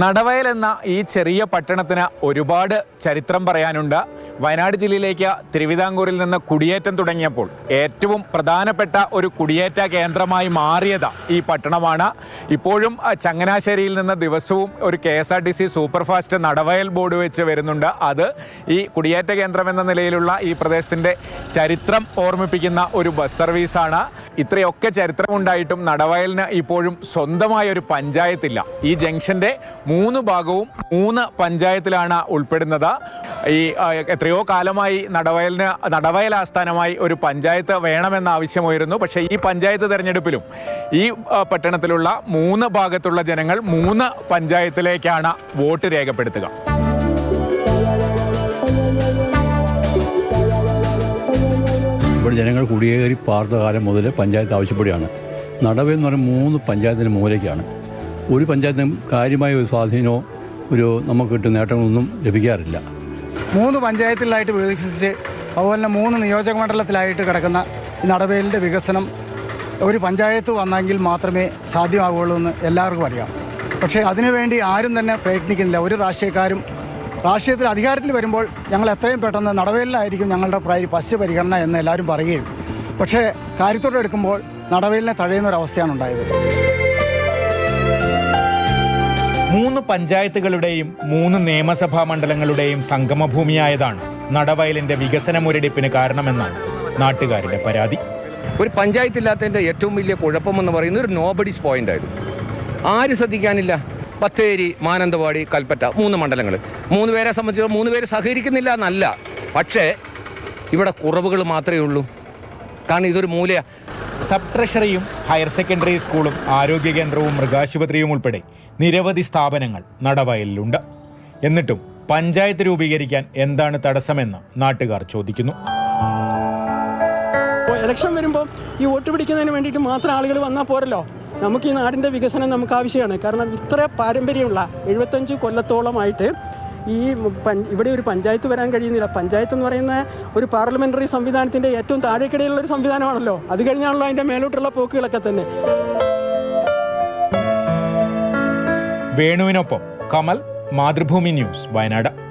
നടവയൽ എന്ന ഈ ചെറിയ പട്ടണത്തിന് ഒരുപാട് ചരിത്രം പറയാനുണ്ട്. വയനാട് ജില്ലയിലേക്ക് തിരുവിതാംകൂറിൽ നിന്ന് കുടിയേറ്റം തുടങ്ങിയപ്പോൾ ഏറ്റവും പ്രധാനപ്പെട്ട ഒരു കുടിയേറ്റ കേന്ദ്രമായി മാറിയത് ഈ പട്ടണമാണ്. ഇപ്പോഴും ചങ്ങനാശ്ശേരിയിൽ നിന്ന് ദിവസവും ഒരു K S R T C superfast Nadavayal board വെച്ച് വരുന്നുണ്ട്. അത് ഈ കുടിയേറ്റ കേന്ദ്രം എന്ന നിലയിലുള്ള ഈ പ്രദേശത്തിന്റെ ചരിത്രം ഓർമ്മിപ്പിക്കുന്ന ഒരു ബസ് സർവീസാണ്. ഇത്രയൊക്കെ ചരിത്രമുണ്ടായിട്ടും നടവയലിന് ഇപ്പോഴും സ്വന്തമായ ഒരു പഞ്ചായത്തില്ല. ഈ ജംഗ്ഷന്റെ മൂന്ന് ഭാഗവും മൂന്ന് പഞ്ചായത്തിലാണ് ഉൾപ്പെടുന്നത്. ഈ എത്രയോ കാലമായി നടവയലിന് നടവയൽ ആസ്ഥാനമായി ഒരു പഞ്ചായത്ത് വേണമെന്ന ആവശ്യമായിരുന്നു. പക്ഷേ ഈ പഞ്ചായത്ത് തെരഞ്ഞെടുപ്പിലും ഈ പട്ടണത്തിലുള്ള മൂന്ന് ഭാഗത്തുള്ള ജനങ്ങൾ മൂന്ന് പഞ്ചായത്തിലേക്കാണ് വോട്ട് രേഖപ്പെടുത്തുക. ജനങ്ങൾ കുടിയേറി പാർത്ത കാലം മുതൽ പഞ്ചായത്ത് ആവശ്യപ്പെടുകയാണ്. നടവ് എന്ന് പറയുന്ന മൂന്ന് പഞ്ചായത്തിന് മൂലയ്ക്കാണ് ഒരു പഞ്ചായത്തിനും കാര്യമായ ഒരു സ്വാധീനമോ ഒരു നമുക്ക് കിട്ടുന്ന നേട്ടങ്ങളൊന്നും ലഭിക്കാറില്ല. മൂന്ന് പഞ്ചായത്തിലായിട്ട് വികസിച്ച് അതുപോലെ തന്നെ മൂന്ന് നിയോജക മണ്ഡലത്തിലായിട്ട് കിടക്കുന്ന നടവേലിന്റെ വികസനം ഒരു പഞ്ചായത്ത് വന്നെങ്കിൽ മാത്രമേ സാധ്യമാകുള്ളൂ എന്ന് എല്ലാവർക്കും അറിയാം. പക്ഷേ അതിനുവേണ്ടി ആരും തന്നെ പ്രയത്നിക്കുന്നില്ല. ഒരു രാഷ്ട്രീയക്കാരും രാഷ്ട്രീയത്തിൽ അധികാരത്തിൽ വരുമ്പോൾ ഞങ്ങൾ എത്രയും പെട്ടെന്ന് നടവേലിലായിരിക്കും ഞങ്ങളുടെ ഫസ്റ്റ് പരിഗണന എന്ന് എല്ലാവരും പറയുകയും. പക്ഷേ കാര്യത്തോടെ എടുക്കുമ്പോൾ നടവേലിനെ തഴയുന്ന ഒരു അവസ്ഥയാണ് ഉണ്ടായത്. മൂന്ന് പഞ്ചായത്തുകളുടെയും മൂന്ന് നിയമസഭാ മണ്ഡലങ്ങളുടെയും സംഗമഭൂമിയായതാണ് നടവയലിന്റെ വികസന മുരടിപ്പിന് കാരണമെന്നാണ് നാട്ടുകാരുടെ പരാതി. ഒരു പഞ്ചായത്തില്ലാത്തതിന്റെ ഏറ്റവും വലിയ കുഴപ്പമെന്ന് പറയുന്നത് ഒരു നോബഡീസ് പോയിന്റ് ആയിരുന്നു. ആര് ശ്രദ്ധിക്കാനില്ല? ബത്തേരി മാനന്തവാടി കൽപ്പറ്റ മൂന്ന് മണ്ഡലങ്ങൾ. മൂന്ന് പേരെ സംബന്ധിച്ച് മൂന്ന് പേര് സഹകരിക്കുന്നില്ല എന്നല്ല. പക്ഷേ ഇവിടെ കുറവുകൾ മാത്രമേ ഉള്ളൂ. കാരണം ഇതൊരു മൂല സബ് ട്രഷറിയും ഹയർ സെക്കൻഡറി സ്കൂളും ആരോഗ്യ കേന്ദ്രവും മൃഗാശുപത്രിയും ഉൾപ്പെടെ നിരവധി സ്ഥാപനങ്ങൾ നടവയലിലുണ്ട്. എന്നിട്ടും പഞ്ചായത്ത് രൂപീകരിക്കാൻ എന്താണ് തടസ്സമെന്ന് നാട്ടുകാർ ചോദിക്കുന്നു. ഇലക്ഷൻ വരുമ്പോൾ ഈ വോട്ട് പിടിക്കുന്നതിന് വേണ്ടിയിട്ട് മാത്രം ആളുകൾ വന്നാൽ പോരല്ലോ. നമുക്ക് ഈ നാടിന്റെ വികസനം നമുക്ക് ആവശ്യമാണ്. കാരണം ഇത്ര പാരമ്പര്യമുള്ള എഴുപത്തഞ്ച് കൊല്ലത്തോളമായിട്ട് ഈ ഇവിടെ ഒരു പഞ്ചായത്ത് വരാൻ കഴിയുന്നില്ല. പഞ്ചായത്ത് എന്ന് പറയുന്ന ഒരു പാർലമെന്ററി സംവിധാനത്തിന്റെ ഏറ്റവും താഴേക്കിടയിലുള്ള ഒരു സംവിധാനമാണല്ലോ. അത് കഴിഞ്ഞാണല്ലോ അതിന്റെ മേലോട്ടുള്ള പോക്കുകളൊക്കെ തന്നെ. വേണുവിനൊപ്പം കമൽ മാതൃഭൂമി ന്യൂസ് വയനാട്.